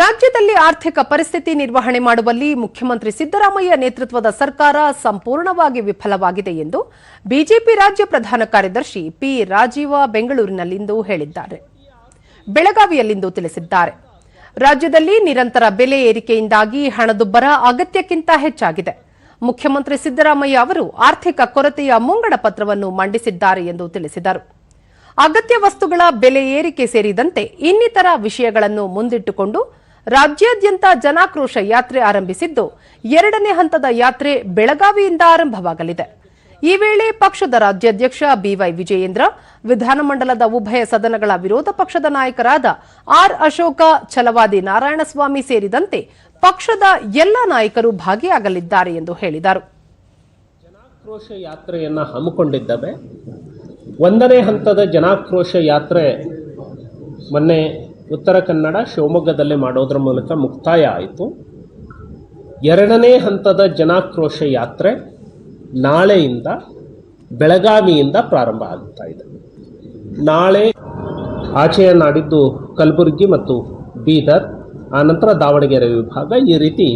ರಾಜ್ಯದಲ್ಲಿ ಆರ್ಥಿಕ ಪರಿಸ್ಥಿತಿ ನಿರ್ವಹಣೆ ಮಾಡುವಲ್ಲಿ ಮುಖ್ಯಮಂತ್ರಿ ಸಿದ್ದರಾಮಯ್ಯ ನೇತೃತ್ವದ ಸರ್ಕಾರ ಸಂಪೂರ್ಣವಾಗಿ ವಿಫಲವಾಗಿದೆ ಎಂದು ಬಿಜೆಪಿ ರಾಜ್ಯ ಪ್ರಧಾನ ಕಾರ್ಯದರ್ಶಿ ಪಿ ರಾಜೀವ ಬೆಂಗಳೂರಿನಲ್ಲಿಂದು ಹೇಳಿದ್ದಾರೆ. ಬೆಳಗಾವಿಯಲ್ಲಿಂದು ತಿಳಿಸಿದ್ದಾರೆ. ರಾಜ್ಯದಲ್ಲಿ ನಿರಂತರ ಬೆಲೆ ಏರಿಕೆಯಿಂದಾಗಿ ಹಣದುಬ್ಬರ ಅಗತ್ಯಕ್ಕಿಂತ ಹೆಚ್ಚಾಗಿದೆ. ಮುಖ್ಯಮಂತ್ರಿ ಸಿದ್ದರಾಮಯ್ಯ ಅವರು ಆರ್ಥಿಕ ಕೊರತೆಯ ಮುಂಗಡ ಪತ್ರವನ್ನು ಮಂಡಿಸಿದ್ದಾರೆ ಎಂದು ತಿಳಿಸಿದರು. ಅಗತ್ಯ ವಸ್ತುಗಳ ಬೆಲೆ ಏರಿಕೆ ಸೇರಿದಂತೆ ಇನ್ನಿತರ ವಿಷಯಗಳನ್ನು ಮುಂದಿಟ್ಟುಕೊಂಡು ರಾಜ್ಯಾದ್ಯಂತ ಜನಾಕ್ರೋಶ ಯಾತ್ರೆ ಆರಂಭಿಸಿದ್ದು ಎರಡನೇ ಹಂತದ ಯಾತ್ರೆ ಬೆಳಗಾವಿಯಿಂದ ಆರಂಭವಾಗಲಿದೆ. ಈ ವೇಳೆ ಪಕ್ಷದ ರಾಜ್ಯಾಧ್ಯಕ್ಷ ಬಿವೈ ವಿಜಯೇಂದ್ರ, ವಿಧಾನಮಂಡಲದ ಉಭಯ ಸದನಗಳ ವಿರೋಧ ಪಕ್ಷದ ನಾಯಕರಾದ ಆರ್ ಅಶೋಕ, ಛಲವಾದಿ ನಾರಾಯಣಸ್ವಾಮಿ ಸೇರಿದಂತೆ ಪಕ್ಷದ ಎಲ್ಲ ನಾಯಕರು ಭಾಗಿಯಾಗಲಿದ್ದಾರೆ ಎಂದು ಹೇಳಿದರು. ಜನಾಕ್ರೋಶ ಯಾತ್ರೆಯನ್ನು ಹಮ್ಮಿಕೊಂಡಿದ್ದೇವೆ? ಒಂದನೇ ಹಂತದ ಜನಾಕ್ರೋಶ ಯಾತ್ರೆ ಮೊನ್ನೆ ಉತ್ತರ ಕನ್ನಡ ಶಿವಮೊಗ್ಗದಲ್ಲಿ ಮಾಡೋದ್ರ ಮೂಲಕ ಮುಕ್ತಾಯ ಆಯಿತು. ಎರಡನೇ ಹಂತದ ಜನಾಕ್ರೋಶ ಯಾತ್ರೆ ನಾಳೆಯಿಂದ ಬೆಳಗಾವಿಯಿಂದ ಪ್ರಾರಂಭ ಆಗುತ್ತಾ ಇದೆ. ನಾಳೆ ಆಚೆಯ ನಾಡಿದ್ದು ಕಲಬುರಗಿ ಮತ್ತು ಬೀದರ್ ಆನಂತರ ದಾವಣಗೆರೆ ವಿಭಾಗ ಈ ರೀತಿ